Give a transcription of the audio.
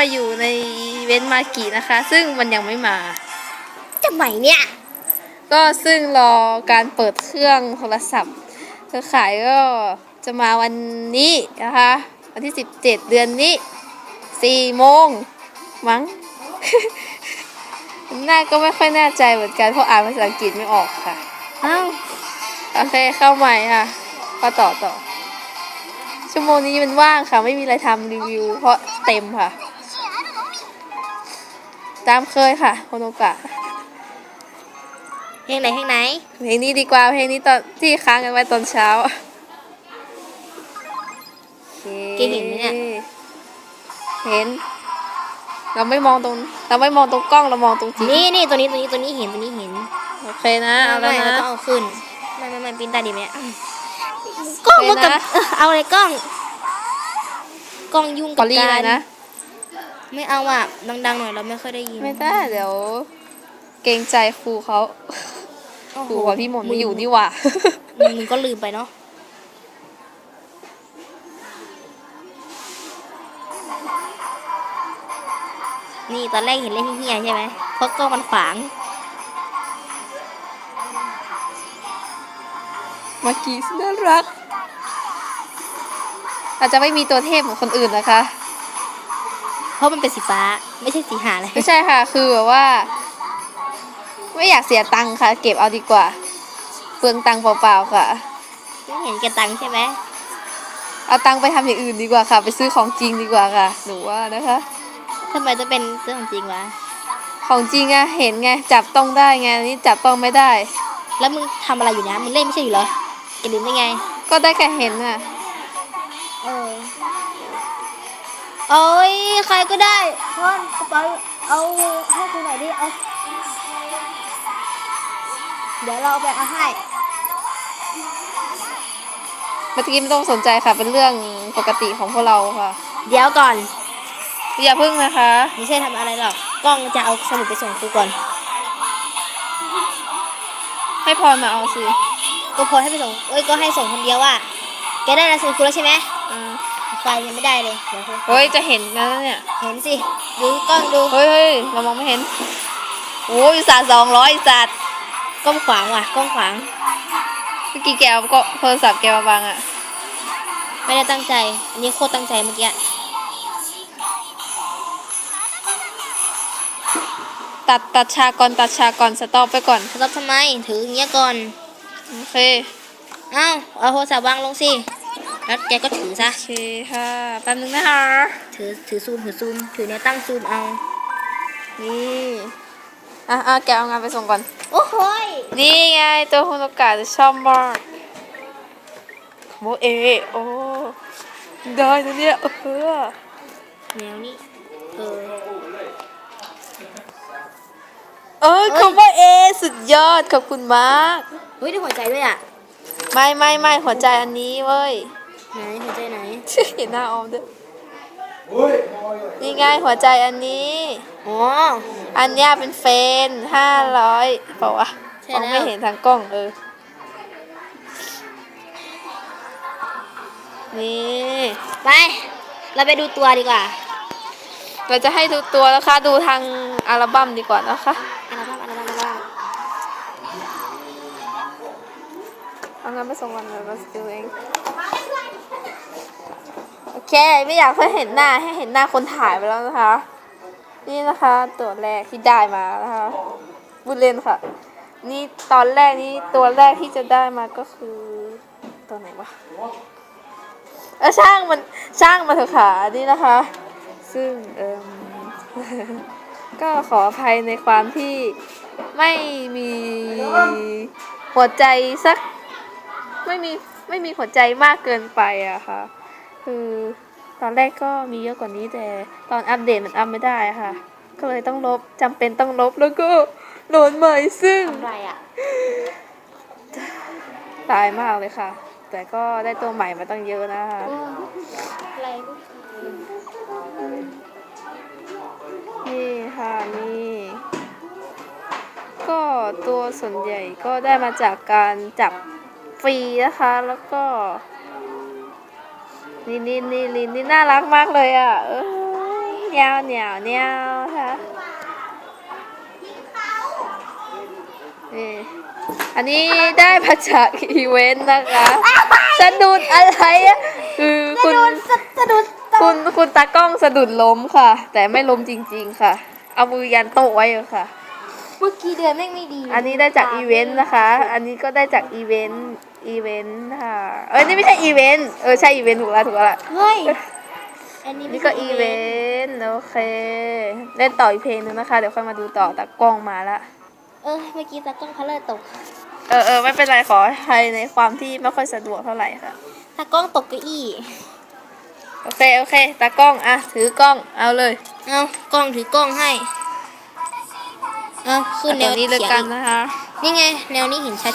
มาอยู่ในอีเวนต์มากินะคะ ซึ่งมันยังไม่มาจะไหมเนี่ย ก็ซึ่งรอการเปิดเครื่องโทรศัพท์เครือข่ายก็จะมาวันนี้นะคะ วันที่ 17 เดือนนี้4โมงมั้งน่าก็ไม่ค่อยแน่ใจเหมือนกันเพราะอ่านภาษาอังกฤษไม่ออกค่ะ อ้าวโอเคเข้าใหม่ค่ะก็ต่อต่อชั่วโมงนี้มันว่างค่ะ ไม่มีอะไรทำรีวิว เพราะเต็มค่ะ ตามเคยค่ะโคโนกะเพลงไหนเพลงไหนเพลงนี้ดีกว่าเพลงนี้ตอนที่ค้างกันไว้ตอนเช้าโอคเกเห็นไหมเนี่ยเห็น เราไม่มองตรง เราไม่มองตรงกล้องเรามองตรงจริงนี่นี่ตัวนี้ตัวนี้ตัวนี้เห็นตัวนี้เห็นโอเคนะเอาแล้วไม่นะเราต้องเอาขึ้นไม่ไม่ไม่ปีนตาดีไหมเนี่ยกล้องมันกับโอเคนะเออเอาอะไรกล้อง กล้องยุ่งกกัอบลี่กาเลรยนะ ไม่เอาอะ ดังๆหน่อยเราไม่ค่อยได้ยินไม่ได้เดี๋ยว เกรงใจครูเขาโอ้โหครูกับพี่หมนไม่อยู่นี่หว่ามึงมึงก็ลืมไปเนาะนี่ตอนแรกเห็นเล่นเฮี้ยๆใช่ไหมเพราะกล้องมันขวาง มากีสน่ารัก อาจจะไม่มีตัวเทพเหมือนคนอื่นนะคะ เพราะมันเป็นสีฟ้าไม่ใช่สีหาเลยไม่ใช่ค่ะ คือแบบว่า ไม่อยากเสียตังค์ค่ะ เก็บเอาดีกว่า เปลืองตังค์เปล่าๆค่ะ ไม่เห็นแกตังค์ใช่ไหมเอาตังค์ไปทำอย่างอื่นดีกว่าค่ะ ไปซื้อของจริงดีกว่าค่ะ หนูว่านะคะ ทำไมจะเป็นเรื่องของจริงวะของจริงอะเห็นไง จับต้องได้ไงอันนี่จับต้องไม่ได้ แล้วมึงทำอะไรอยู่นะมึงเล่นไม่ใช่อยู่เหรอแกลืมได้ไง ก็ได้แค่เห็นน่ะ เอ้ยใครก็ได้พ่อนกระเป๋าเอาให้กูหน่อยดิเอาเดี๋ยวเราเอาไปเอาให้เมื่อกี้ไม่ต้องสนใจค่ะ เป็นเรื่องปกติของพวกเราค่ะ เดี๋ยวก่อน อย่าพึ่งนะคะไม่ใช่ทำอะไรหรอกกล้องจะเอาสมุดไปส่งครูก่อน ให้พรมาเอาสิก็พอให้ไปส่งเอ้ยก็ให้ส่งคนเดียวว่าแกได้หนังสือครูแล้วใช่ไหมอ่า ไฟยังไม่ได้เลยเดี๋ยวครูเฮ้ยจะเห็นนะเนี่ยเห็นสิดูกล้องดูเฮ้ยเฮ้ยเรามองไม่เห็นโอ้ยศาสตร์สองร้อยศาสตร์กล้องขวางว่ะกล้องขวางเมื่อกี้แกเอาก็โทรศัพท์แกมาบังอะไม่ได้ตั้งใจ อันนี้โคตรตั้งใจเมื่อกี้ตัดตัดฉากก่อนตัดฉากก่อนสต็อปไปก่อนสต็อปทำไม ถืออย่างเงี้ยก่อน โอเค เอ้าเอาโทรศัพท์วางลงสิ แล้วแกก็ถือซะโอเคค่ะแป๊บนึงนะคะถือถือซูมถือซูมถือแนวตั้งซูมเอา นี่อะอะแกเอางานไปส่งก่อน โอ้โหยนี่ไงตัวคุณโอกาสจะชอบมากโมเอโอ้ได้นะเนี่ยเออแนวนี้เออเออคำว่าเอสุดยอดขอบคุณมากเฮ้ยได้หัวใจด้วยอะ ไม่ไม่ไม่หัวใจอันนี้เว้ย ไหนหัวใจไหน เห็นหน้าออมด้วยนี่ไงหัวใจอันนี้ อ๋อ อันเนี้ยเป็นเฟนห้าร้อยเปล่าวะใช่มองแล้ว ไม่เห็นทางกล้องเออ นี่ ไป เราไปดูตัวดีกว่าเราจะให้ดูตัวนะคะดูทางอัลบั้มดีกว่านะคะอะไรบ้างอะไรบ้างอะไรบ้างเอางานไปส่งกันเลยเราจะดูเอง โอเคไม่อยากให้เห็นหน้าให้เห็นหน้าคนถ่ายไปแล้วนะคะ นี่นะคะตัวแรกที่ได้มานะคะบุเลนค่ะ นี่ตอนแรกนี่ตัวแรกที่จะได้มาก็คือตัวไหนวะเออช่างมันช่างมาเถอะค่ะนี่นะคะ ซึ่งเอมก็ขออภัยในความที่ไม่มีหัวใจสัก ไม่มีไม่มีหัวใจมากเกินไปอะค่ะ คือตอนแรกก็มีเยอะกว่านี้แต่ตอนอัปเดตมันอัปไม่ได้อะค่ะ ก็เลยต้องลบจำเป็นต้องลบแล้วก็โหลดใหม่ซึ่งทำไรอะตายมากเลยค่ะ แต่ก็ได้ตัวใหม่มาตั้งเยอะนะคะอะไรนี่ค่ะนี่ ก็ตัวส่วนใหญ่ก็ได้มาจากการจับฟรีนะคะแล้วก็ นี่นี่นี่ลินนี่น่ารักมากเลยอะเอ้ยเหนียวเนียวเนียวค่ะนี่อันนี้ได้มาจากอีเวนต์นะคะสะดุดอะไรอะคือคุณสะดุดคุณคุณตากล้องสะดุดล้มค่ะ แต่ไม่ล้มจริง ๆ ค่ะ เอามือยันโต๊ะไว้เลยค่ะ เมื่อกี้เดือนแม่งไม่ดีอันนี้ได้จากอีเวนต์นะคะ อันนี้ก็ได้จากอีเวนต์อีเวนต์ค่ะ เอ้ยนี่ไม่ใช่อีเวนต์ เออใช่อีเวนต์ถูกแล้วถูกแล้วเฮ้ย อันนี้ไม่นี่ก็ใช่อีเวนต์โอเค เล่นต่ออีกเพลงนึงนะคะ เดี๋ยวค่อยมาดูต่อตากล้องมาละ เออเมื่อกี้ตากล้องเขาเลยตก เออเออไม่เป็นไรขอใครในความที่ไม่ค่อยสะดวกเท่าไหร่ค่ะ ตากล้องตกเก้าอี้ โอเคโอเคตากล้องอะถือกล้องเอาเลย เอากล้องถือกล้องให้ เอาขึ้นแนเอาวตรงนี้เลยขีงกันอีนะคะ นี่ไง แนวนี้เห็นชัด